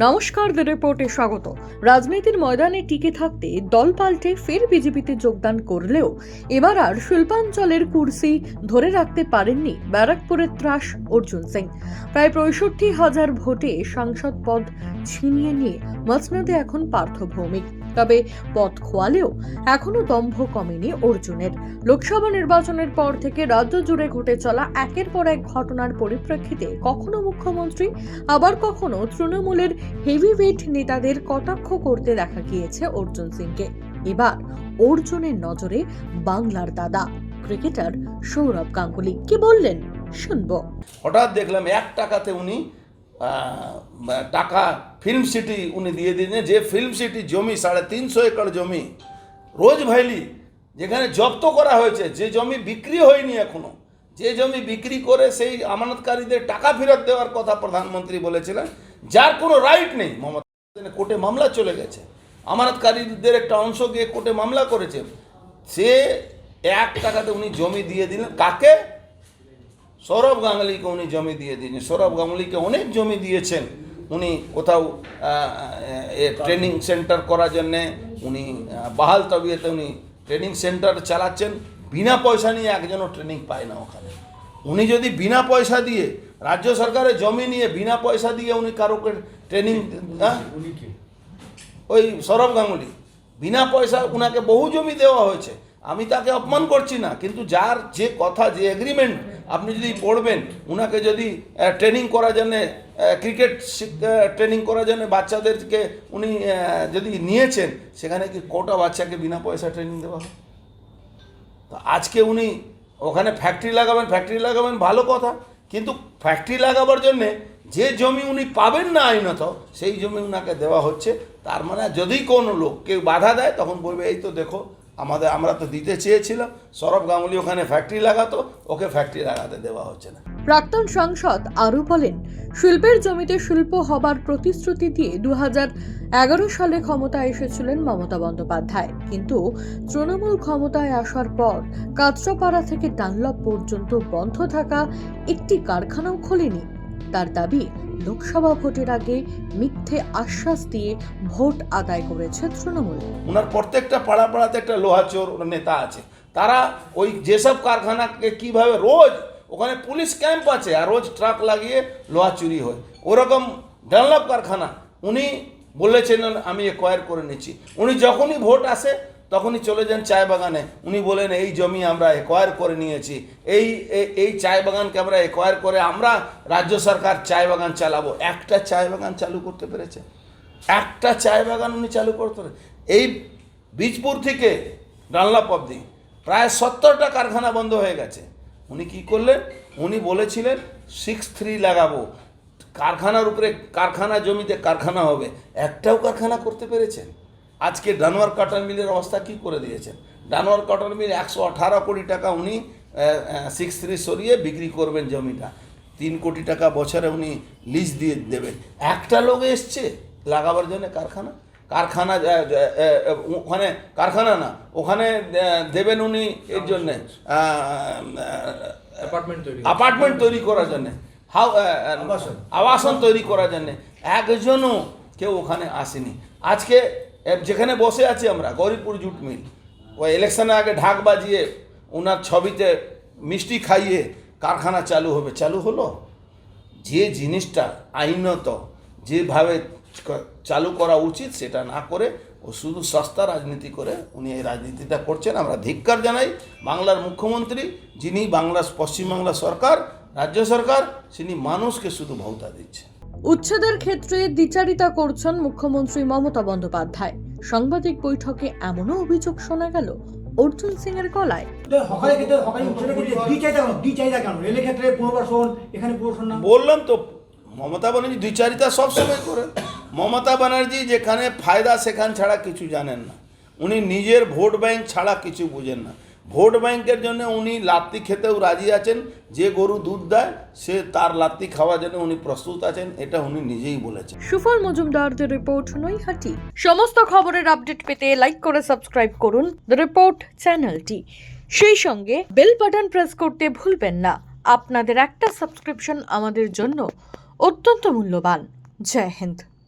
নমস্কার দ্য রিপোর্টে স্বাগত। রাজনীতির ময়দানে টিকে থাকতে দল পাল্টে ফের বিজেপিতে যোগদান করলেও এবার আর শিল্পাঞ্চলের কুর্সি ধরে রাখতে পারেননি ব্যারাকপুরের ত্রাস অর্জুন সিং। প্রায় পঁয়ষট্টি হাজার ভোটে সাংসদ পদ ছিনিয়ে নিয়ে মসনদে এখন পার্থ ভৌমিক তবে পথ খোয়ালেও এখনও দম্ভ কমেনি অর্জুনের। লোকসভা নির্বাচনের পর থেকে রাজ্য জুড়ে ঘটে চলা একের পর এক ঘটনার পরিপ্রেক্ষিতে কখনো মুখ্যমন্ত্রী, আবার কখনো তৃণমূলের হেভিওয়েট নেতাদের কটাক্ষ করতে দেখা গিয়েছে অর্জুন সিংকে। এবার অর্জুনের নজরে বাংলার দাদা, ক্রিকেটার সৌরভ গাঙ্গুলি। কি বললেন? শুনব। হঠাৎ দেখলাম এক টাকাতে উনি টাকা ফিল্ম সিটি উনি দিয়ে দিয়েছেন। যে ফিল্ম সিটি জমি, সাড়ে তিনশো একর জমি, রোজ ভ্যালি যেখানে জব্দ করা হয়েছে, যে জমি বিক্রি হয়নি এখনও, যে জমি বিক্রি করে সেই আমানতকারীদের টাকা ফেরত দেওয়ার কথা প্রধানমন্ত্রী বলেছিলেন, যার কোনো রাইট নেই। মমতা কোর্টে মামলা চলে গেছে। আমানতকারীদের একটা অংশ গিয়ে কোর্টে মামলা করেছে। সে এক টাকাতে উনি জমি দিয়ে দিলেন। কাকে? সৌরভ গাঙ্গুলিকে উনি জমি দিয়ে দিয়েছেন। সৌরভ গাঙ্গুলিকে অনেক জমি দিয়েছেন। উনি কোথাও ট্রেনিং সেন্টার করার জন্যে উনি বাহাল তবিয়েতে উনি ট্রেনিং সেন্টার চালাচ্ছেন। বিনা পয়সা নিয়ে একজনও ট্রেনিং পায় না ওখানে। উনি যদি বিনা পয়সা দিয়ে রাজ্য সরকারের জমি নিয়ে বিনা পয়সা দিয়ে উনি কারোকে ট্রেনিং ওই সৌরভ গাঙ্গুলি। বিনা পয়সা উনাকে বহু জমি দেওয়া হয়েছে। আমি তাকে অপমান করছি না কিন্তু যার যে কথা যে এগ্রিমেন্ট আপনি যদি পড়বেন ওনাকে যদি ট্রেনিং করার জন্যে ক্রিকেট ট্রেনিং করার জন্য বাচ্চাদেরকে উনি যদি নিয়েছেন, সেখানে কি কটা বাচ্চাকে বিনা পয়সা ট্রেনিং দেওয়া হয়? তো আজকে উনি ওখানে ফ্যাক্টরি লাগাবেন ফ্যাক্টরি লাগাবেন, ভালো কথা। কিন্তু ফ্যাক্টরি লাগাবার জন্যে যে জমি উনি পাবেন না আইনত, সেই জমি উনাকে দেওয়া হচ্ছে। তার মানে যদি কোনো লোক কেউ বাধা দেয়, তখন বলবে, এই তো দেখো আমাদের আমরা তো দিতে চেয়েছিলাম। সৌরভ গাঙ্গুলি ওখানে ফ্যাক্টরি লাগাতো, ওকে ফ্যাক্টরি লাগাতে দেওয়া হচ্ছে না। প্রাক্তন সাংসদ আরও বলেন, শিল্পের জমিতে শিল্প হবার প্রতিশ্রুতি দিয়ে দু এগারো সালে ক্ষমতায় এসেছিলেন মমতা বন্দ্যোপাধ্যায়। কিন্তু তৃণমূল ক্ষমতায় আসার পর কাঁচরাপাড়া থেকে ডানলপ পর্যন্ত বন্ধ থাকা একটি কারখানাও খোলেনি। তার দাবি, লোকসভা ভোটের আগে মিথ্যে আশ্বাস দিয়ে ভোট আদায় করেছে তৃণমূল। ওনার প্রত্যেকটা পাড়া পাড়াতে একটা লোহাচোর ওনার নেতা আছে। তারা ওই যেসব কারখানাকে কীভাবে রোজ, ওখানে পুলিশ ক্যাম্প আছে আর রোজ ট্রাক লাগিয়ে লোহা চুরি হয়। ওরকম ডানলপ কারখানা, উনি বলেছেন আমি একোয়ার করে নিচ্ছি। উনি যখনই ভোট আসে তখনই চলে যান চায় বাগানে। উনি বলেন, এই জমি আমরা একোয়ার করে নিয়েছি। এই এই- চায় বাগানকে আমরা একোয়ার করে আমরা রাজ্য সরকার চায় বাগান চালাবো। একটা চায় বাগান চালু করতে পেরেছে। একটা চায় বাগান উনি চালু করতে এই বীজপুর থেকে ডানলাপ অব্দি প্রায় সত্তরটা কারখানা বন্ধ হয়ে গেছে। উনি কি করলেন? উনি বলেছিলেন সিক্স থ্রি লাগাবো। কারখানার উপরে কারখানা জমিতে কারখানা হবে। একটাও কারখানা করতে পেরেছেন। আজকে ডানোয়ার কাটার মিলের অবস্থা কি করে দিয়েছেন? ডানোয়ার কাটার মিল একশো আঠারো কোটি টাকা উনি সিক্স থ্রি সরিয়ে বিক্রি করবেন জমিটা। তিন কোটি টাকা বছরে উনি লিজ দিয়ে দেবেন। একটা লোক এসছে লাগাবার জন্য কারখানা? কারখানা ওখানে কারখানা না ওখানে দেবেন উনি এর জন্যে অ্যাপার্টমেন্ট তৈরি অ্যাপার্টমেন্ট তৈরি করার জন্যে। হাউ আবাসন। আবাসন তৈরি করার জন্যে। একজনও কেউ ওখানে আসেনি। আজকে যেখানে বসে আছি আমরা গৌরীপুর জুট মিল ওই ইলেকশনের আগে ঢাক বাজিয়ে ওনার ছবিতে মিষ্টি খাইয়ে কারখানা চালু হবে। চালু হলো? যে জিনিসটা আইনত, যেভাবে চালু করা উচিত সেটা না করে ও শুধু সস্তা রাজনীতি করে উনি এই রাজনীতিটা করছেন। আমরা ধিক্কার জানাই বাংলার মুখ্যমন্ত্রী, যিনি বাংলা পশ্চিমবাংলা সরকার, রাজ্য সরকার, তিনি মানুষকে শুধু ভৌতা দিচ্ছে উচ্ছেদের ক্ষেত্রে দ্বিচারিতা করছেন মুখ্যমন্ত্রী মমতা বন্দ্যোপাধ্যায়। সাংবাদিক বৈঠকে এমনও অভিযোগ শোনা গেল অর্জুন সিং এর গলায় বললাম তো মমতা ব্যানার্জি দ্বিচারিতা সবসময় করে। মমতা ব্যানার্জি যেখানে ফায়দা সেখান ছাড়া কিছু জানেন না। উনি নিজের ভোট ব্যাংক ছাড়া কিছু বুঝেন না। ভোট ব্যাংকের জন্য উনি লাত্তি খেতেও রাজি আছেন, যে গরু দুধ দেয়, সে তার লাত্তি খাওয়ার জন্য উনি প্রস্তুত আছেন, এটা উনি নিজেই বলেছেন। সুফল মজুমদারদের রিপোর্ট নৈহাটি। সমস্ত খবরের আপডেট পেতে লাইক করে সাবস্ক্রাইব করুন দ্য রিপোর্ট চ্যানেলটি। সেই সঙ্গে বেল বাটন প্রেস করতে ভুলবেন না। আপনাদের একটা সাবস্ক্রিপশন আমাদের জন্য অত্যন্ত মূল্যবান। জয় হিন্দ।